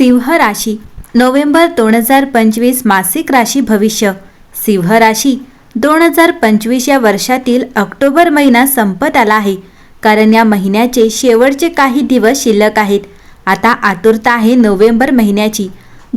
सिंह राशी नोव्हेंबर दोन हजार पंचवीस मासिक राशी भविष्य. सिंह राशी दोन हजार पंचवीस या वर्षातील ऑक्टोबर महिना संपत आला आहे. कारण या महिन्याचे शेवटचे काही दिवस शिल्लक आहेत. आता आतुरता आहे नोव्हेंबर महिन्याची.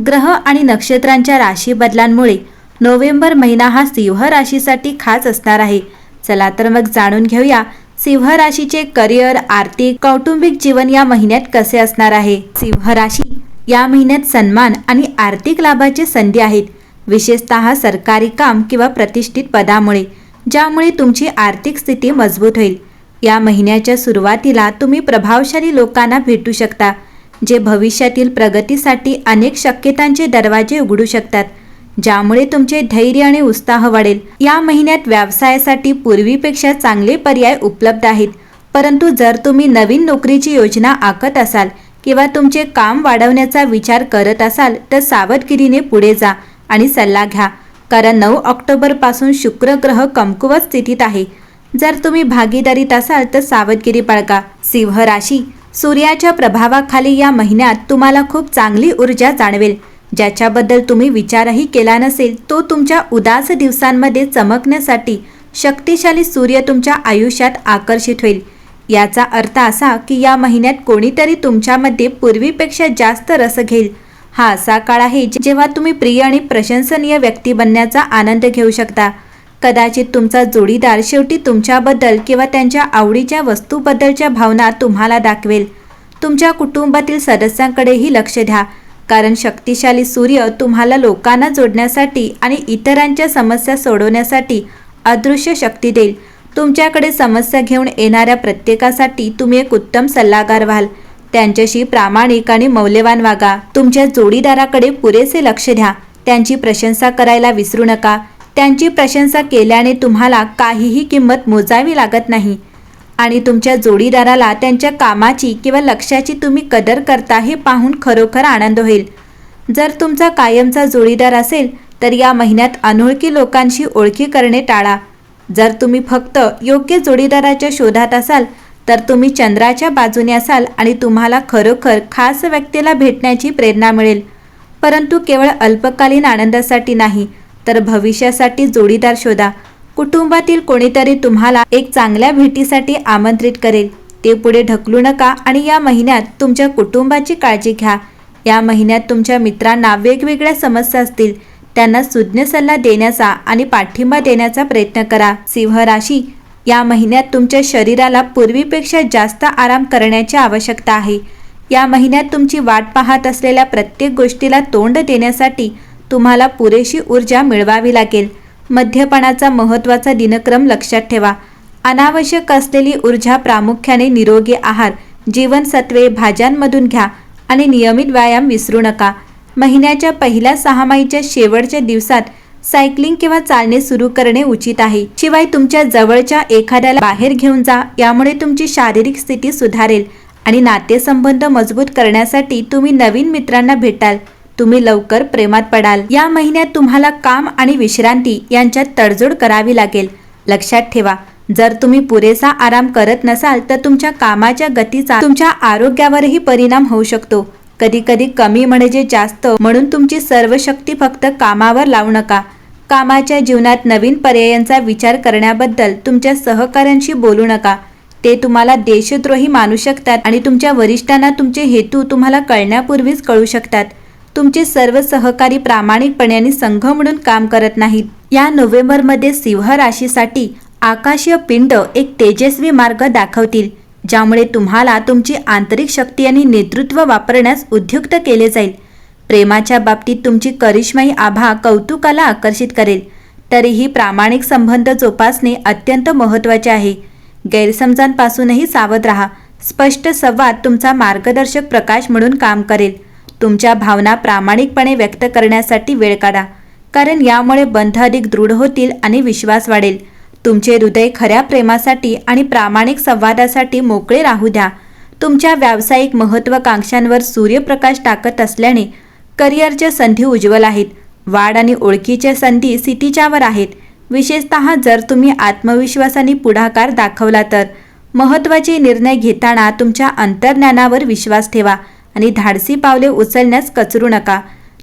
ग्रह आणि नक्षत्रांच्या राशी बदलांमुळे नोव्हेंबर महिना हा सिंह राशीसाठी खास असणार आहे. चला तर मग जाणून घेऊया सिंह राशीचे करिअर आर्थिक कौटुंबिक जीवन या महिन्यात कसे असणार आहे. सिंह राशी या महिन्यात सन्मान आणि आर्थिक लाभाची संधी आहेत. विशेषतः सरकारी काम किंवा प्रतिष्ठित पदामुळे ज्यामुळे तुमची आर्थिक स्थिती मजबूत होईल. या महिन्याच्या सुरुवातीला तुम्ही प्रभावशाली लोकांना भेटू शकता जे भविष्यातील प्रगतीसाठी अनेक शक्यतांचे दरवाजे उघडू शकतात ज्यामुळे तुमचे धैर्य आणि उत्साह वाढेल. या महिन्यात व्यवसायासाठी पूर्वीपेक्षा चांगले पर्याय उपलब्ध आहेत परंतु जर तुम्ही नवीन नोकरीची योजना आखत असाल किंवा तुमचे काम वाढवण्याचा विचार करत असाल तर सावधगिरीने पुढे जा आणि सल्ला घ्या. कारण नऊ ऑक्टोबरपासून शुक्र ग्रह कमकुवत स्थितीत आहे. जर तुम्ही भागीदारीत असाल तर सावधगिरी बाळगा. सिंह राशी सूर्याच्या प्रभावाखाली या महिन्यात तुम्हाला खूप चांगली ऊर्जा जाणवेल. ज्याच्याबद्दल तुम्ही विचारही केला नसेल तो तुमच्या उदास दिवसांमध्ये चमकण्यासाठी शक्तिशाली सूर्य तुमच्या आयुष्यात आकर्षित होईल. याचा अर्थ असा की या महिन्यात कोणीतरी तुमच्यामध्ये पूर्वीपेक्षा जास्त रस घेईल. हा असा काळ आहे जेव्हा तुम्ही प्रिय आणि प्रशंसनीय व्यक्ती बनण्याचा आनंद घेऊ शकता. कदाचित तुमचा जोडीदार शेवटी तुमच्याबद्दल किंवा त्यांच्या आवडीच्या वस्तूबद्दलच्या भावना तुम्हाला दाखवेल. तुमच्या कुटुंबातील सदस्यांकडेही लक्ष द्या कारण शक्तिशाली सूर्य तुम्हाला लोकांना जोडण्यासाठी आणि इतरांच्या समस्या सोडवण्यासाठी अदृश्य शक्ती देईल. तुमच्याकडे समस्या घेऊन येणाऱ्या प्रत्येकासाठी तुम्ही एक उत्तम सल्लागार व्हाल. त्यांच्याशी प्रामाणिक आणि मौल्यवान वागा. तुमच्या जोडीदाराकडे पुरेसे लक्ष द्या. त्यांची प्रशंसा करायला विसरू नका. त्यांची प्रशंसा केल्याने तुम्हाला काहीही किंमत मोजावी लागत नाही. आणि तुमच्या जोडीदाराला त्यांच्या कामाची किंवा लक्ष्याची तुम्ही कदर करता हे पाहून खरोखर आनंद होईल. जर तुमचा कायमचा जोडीदार असेल तर या महिन्यात अनोळखी लोकांशी ओळखी करणे टाळा. जर तुम्ही फक्त योग्य जोडीदाराच्या शोधात असाल तर तुम्ही चंद्राच्या बाजूने असाल आणि तुम्हाला खरोखर खास व्यक्तीला भेटण्याची प्रेरणा मिळेल. परंतु केवळ अल्पकालीन आनंदासाठी नाही तर भविष्यासाठी जोडीदार शोधा. कुटुंबातील कोणीतरी तुम्हाला एक चांगल्या भेटीसाठी आमंत्रित करेल. ते पुढे ढकलू नका आणि या महिन्यात तुमच्या कुटुंबाची काळजी घ्या. या महिन्यात तुमच्या मित्रांना वेगवेगळ्या समस्या असतील. त्यांना सुज्ञ सल्ला देण्याचा आणि पाठिंबा देण्याचा प्रयत्न करा. सिंह राशी या महिन्यात तुमच्या शरीराला पूर्वीपेक्षा जास्त आराम करण्याची आवश्यकता आहे. या महिन्यात तुमची वाट पाहत असलेल्या प्रत्येक गोष्टीला तोंड देण्यासाठी तुम्हाला पुरेशी ऊर्जा मिळवावी लागेल. मध्यपणाचा महत्त्वाचा दिनक्रम लक्षात ठेवा. अनावश्यक असलेली ऊर्जा प्रामुख्याने निरोगी आहार जीवनसत्वे भाज्यांमधून घ्या आणि नियमित व्यायाम विसरू नका. महिन्याच्या पहिल्या सहामाहीच्या शेवटच्या दिवसात सायकलिंग किंवा चालणे सुरू करणे उचित आहे. शिवाय तुमच्या जवळच्या एखाद्याला बाहेर घेऊन जा यामुळे तुमची शारीरिक स्थिती सुधारेल आणि नातेसंबंध मजबूत करण्यासाठी तुम्ही नवीन मित्रांना भेटाल. तुम्ही लवकर प्रेमात पडाल. या महिन्यात तुम्हाला काम आणि विश्रांती यांच्यात तडजोड करावी लागेल. लक्षात ठेवा जर तुम्ही पुरेसा आराम करत नसाल तर तुमच्या कामाच्या गतीचा तुमच्या आरोग्यावरही परिणाम होऊ शकतो. कधी कधी कमी म्हणजे जास्त म्हणून तुमची सर्व शक्ती फक्त कामावर लावू नका. कामाच्या जीवनात नवीन पर्यायांचा विचार करण्याबद्दल तुमच्या सहकाऱ्यांशी बोलू नका. ते तुम्हाला देशद्रोही मानू शकतात आणि तुमच्या वरिष्ठांना तुमचे हेतू तुम्हाला कळण्यापूर्वीच कळू शकतात. तुमचे सर्व सहकारी प्रामाणिकपणे आणि संघ म्हणून काम करत नाहीत. या नोव्हेंबरमध्ये सिंह राशीसाठी आकाशीय पिंड एक तेजस्वी मार्ग दाखवतील. ज्यामुळे तुम्हाला तुमची आंतरिक शक्ती आणि नेतृत्व वापरण्यास उद्युक्त केले जाईल. प्रेमाच्या बाबतीत तुमची करिश्माई आभा कौतुकाला आकर्षित करेल. तरीही प्रामाणिक संबंध जोपासणे अत्यंत महत्त्वाचे आहे. गैरसमजांपासूनही सावध राहा. स्पष्ट संवाद तुमचा मार्गदर्शक प्रकाश म्हणून काम करेल. तुमच्या भावना प्रामाणिकपणे व्यक्त करण्यासाठी वेळ काढा. कारण यामुळे बंध अधिक दृढ होतील आणि विश्वास वाढेल. तुमचे हृदय खऱ्या प्रेमासाठी आणि प्रामाणिक संवादासाठी मोकळे राहू द्या. तुमच्या व्यावसायिक महत्त्वाकांक्षांवर सूर्यप्रकाश टाकत असल्याने करिअरच्या संधी उज्ज्वल आहेत. वाढ आणि ओळखीच्या संधी सिटीच्यावर आहेत. विशेषतः जर तुम्ही आत्मविश्वासाने पुढाकार दाखवला तर. महत्त्वाचे निर्णय घेताना तुमच्या अंतर्ज्ञानावर विश्वास ठेवा आणि धाडसी पावले उचलण्यास कचरू नका.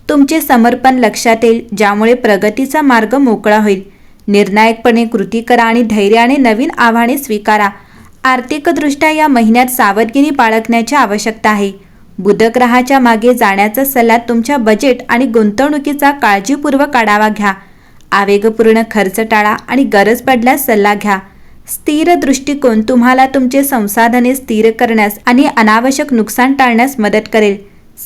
तुमचे समर्पण लक्षात येईल ज्यामुळे प्रगतीचा मार्ग मोकळा होईल. निर्णायकपणे कृती करा आणि धैर्याने नवीन आव्हाने स्वीकारा. आर्थिकदृष्ट्या या महिन्यात सावधगिरी बाळगण्याची आवश्यकता आहे. बुधग्रहाच्या मागे जाण्याचा सल्ला तुमच्या बजेट आणि गुंतवणुकीचा काळजीपूर्वक आढावा घ्या. आवेगपूर्ण खर्च टाळा आणि गरज पडल्यास सल्ला घ्या. स्थिर दृष्टिकोन तुम्हाला तुमचे संसाधने स्थिर करण्यास आणि अनावश्यक नुकसान टाळण्यास मदत करेल.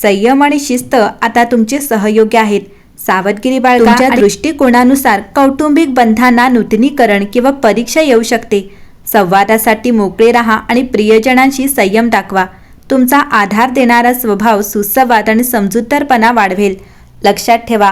संयम आणि शिस्त आता तुमचे सहयोगी आहेत. सावधगिरी बाळगा. दृष्टिकोनानुसार कौटुंबिक बंधांना नूतनीकरण किंवा परीक्षा येऊ शकते. संवादासाठी मोकळे राहा आणि प्रियजनांशी संयम दाखवा तुमचा आधार देणारा स्वभाव सुसंवाद आणि समजूतदारपणा वाढवेल. लक्षात ठेवा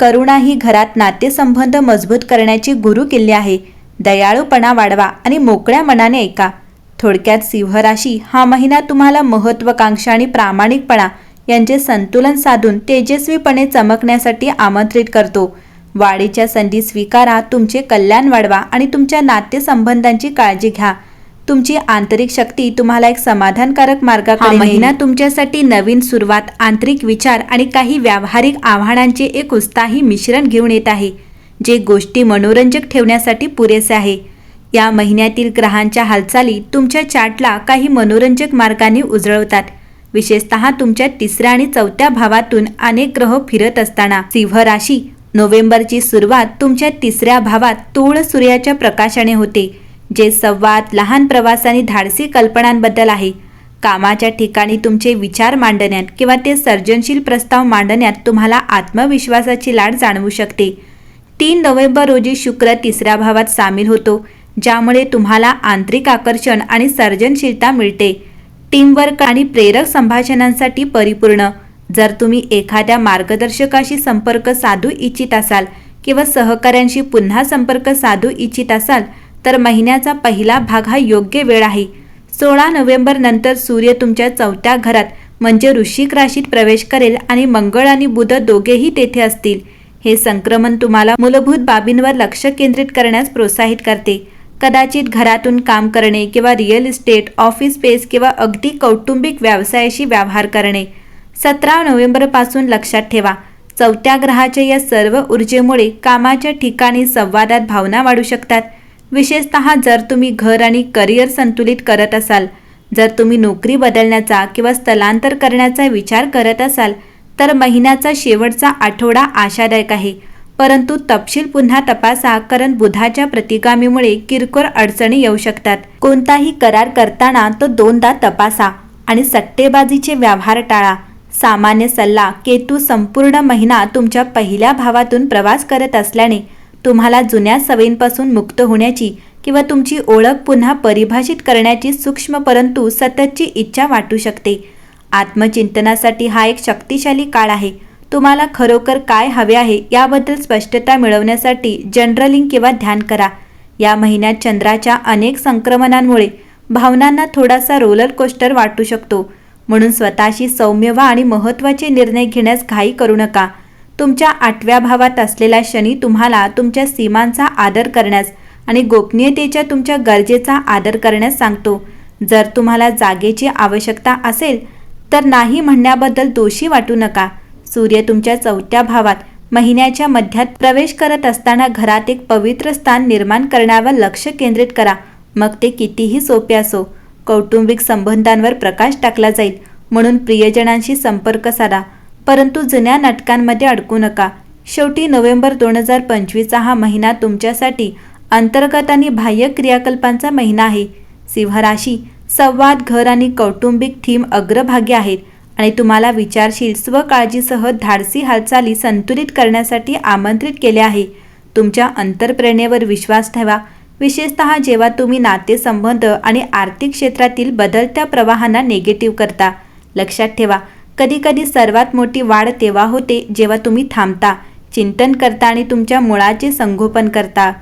करुणा ही घरात नातेसंबंध मजबूत करण्याची गुरु किल्ली आहे. दयाळूपणा वाढवा आणि मोकळ्या मनाने ऐका. थोडक्यात सिंह राशी हा महिना तुम्हाला महत्वाकांक्षा आणि प्रामाणिकपणा यांचे संतुलन साधून तेजस्वीपणे चमकण्यासाठी आमंत्रित करतो. वाढीच्या संधी स्वीकारा तुमचे कल्याण वाढवा आणि तुमच्या नातेसंबंधांची काळजी घ्या. तुमची आंतरिक शक्ती तुम्हाला एक समाधानकारक मार्गाकडे महिना तुमच्यासाठी नवीन सुरुवात आंतरिक विचार आणि काही व्यावहारिक आव्हानांचे एक उत्साही मिश्रण घेऊन येत आहे जे गोष्टी मनोरंजक ठेवण्यासाठी पुरेसे आहे. या महिन्यातील ग्रहांच्या हालचाली तुमच्या चार्टला काही मनोरंजक मार्गाने उजळवतात. विशेषतः तुमच्या तिसऱ्या आणि चौथ्या भावातून अनेक ग्रह फिरत असताना. सिंह राशी. नोव्हेंबरची सुरुवात तुमच्या तिसऱ्या भावात तूळ सूर्याच्या प्रकाशाने होते जे संवाद लहान प्रवास आणि धाडसी कल्पनांबद्दल आहे. कामाच्या ठिकाणी तुमचे विचार मांडण्यात किंवा ते सर्जनशील प्रस्ताव मांडण्यात तुम्हाला आत्मविश्वासाची लाट जाणवू शकते. तीन नोव्हेंबर रोजी शुक्र तिसऱ्या भावात सामील होतो ज्यामुळे तुम्हाला आंतरिक आकर्षण आणि सर्जनशीलता मिळते. टीमवर्क आणि प्रेरक संभाषणांसाठी परिपूर्ण. जर तुम्ही एखाद्या मार्गदर्शकाशी संपर्क साधू इच्छित असाल किंवा सहकाऱ्यांशी पुन्हा संपर्क साधू इच्छित असाल तर महिन्याचा पहिला भाग हा योग्य वेळ आहे. सोळा नोव्हेंबर नंतर सूर्य तुमच्या चौथ्या घरात म्हणजे ऋषिक राशीत प्रवेश करेल आणि मंगळ आणि बुध दोघेही तेथे असतील. हे संक्रमण तुम्हाला मूलभूत बाबींवर लक्ष केंद्रित करण्यास प्रोत्साहित करते. कदाचित घरातून काम करणे किंवा रिअल इस्टेट ऑफिस स्पेस किंवा अगदी कौटुंबिक व्यवसायाशी व्यवहार करणे. सतरा नोव्हेंबरपासून लक्षात ठेवा चौथ्या ग्रहाच्या या सर्व ऊर्जेमुळे कामाच्या ठिकाणी संवादात भावना वाढू शकतात. विशेषत जर तुम्ही घर आणि करिअर संतुलित करत असाल जर तुम्ही नोकरी बदलण्याचा किंवा स्थलांतर करण्याचा विचार करत असाल तर महिन्याचा शेवटचा आठवडा आशादायक आहे. परंतु तपशील पुन्हा तपासा कारण बुधाच्या प्रतिगामीमुळे किरकोळ अडचणी येऊ शकतात. कोणताही करार करताना तो दोनदा तपासा आणि सट्टेबाजीचे व्यवहार टाळा. सामान्य सल्ला केतू संपूर्ण महिना तुमच्या पहिल्या भावातून प्रवास करत असल्याने तुम्हाला जुन्या सवयींपासून मुक्त होण्याची किंवा तुमची ओळख पुन्हा परिभाषित करण्याची सूक्ष्म परंतु सततची इच्छा वाटू शकते. आत्मचिंतनासाठी हा एक शक्तिशाली काळ आहे. तुम्हाला खरोखर काय हवे आहे याबद्दल स्पष्टता मिळवण्यासाठी जनरलिंग किंवा ध्यान करा. या महिन्यात चंद्राच्या अनेक संक्रमणांमुळे भावनांना थोडासा रोलर कोस्टर वाटू शकतो. म्हणून स्वतःशी सौम्य व्हा आणि महत्त्वाचे निर्णय घेण्यास घाई करू नका. तुमच्या आठव्या भावात असलेला शनी तुम्हाला तुमच्या सीमांचा आदर करण्यास आणि गोपनीयतेच्या तुमच्या गरजेचा आदर करण्यास सांगतो. जर तुम्हाला जागेची आवश्यकता असेल तर नाही म्हणण्याबद्दल दोषी वाटू नका. सूर्य तुमच्या चौथ्या भावात महिन्याच्या मध्यात प्रवेश करत असताना घरात एक पवित्र स्थान निर्माण करण्यावर लक्ष केंद्रित करा. मग ते कितीही सोपे असो कौटुंबिक संबंधांवर प्रकाश टाकला जाईल म्हणून प्रियजनांशी संपर्क साधा. परंतु जुन्या नाटकांमध्ये अडकू नका. शेवटी नोव्हेंबर दोन हजार पंचवीसचा हा महिना तुमच्यासाठी अंतर्गत आणि बाह्य क्रियाकल्पांचा महिना आहे. सिंहराशी संवाद घर आणि कौटुंबिक थीम अग्रभागी आहेत. आणि तुम्हाला विचारशील स्वकाळजीसह धाडसी हालचाली संतुलित करण्यासाठी आमंत्रित केले आहे. तुमच्या अंतरप्रेरणेवर विश्वास ठेवा. विशेषतः जेव्हा तुम्ही नातेसंबंध आणि आर्थिक क्षेत्रातील बदलत्या प्रवाहांना नेगेटिव्ह करता लक्षात ठेवा कधीकधी सर्वात मोठी वाढ तेव्हा होते जेव्हा तुम्ही थांबता चिंतन करता आणि तुमच्या मुळाचे संगोपन करता.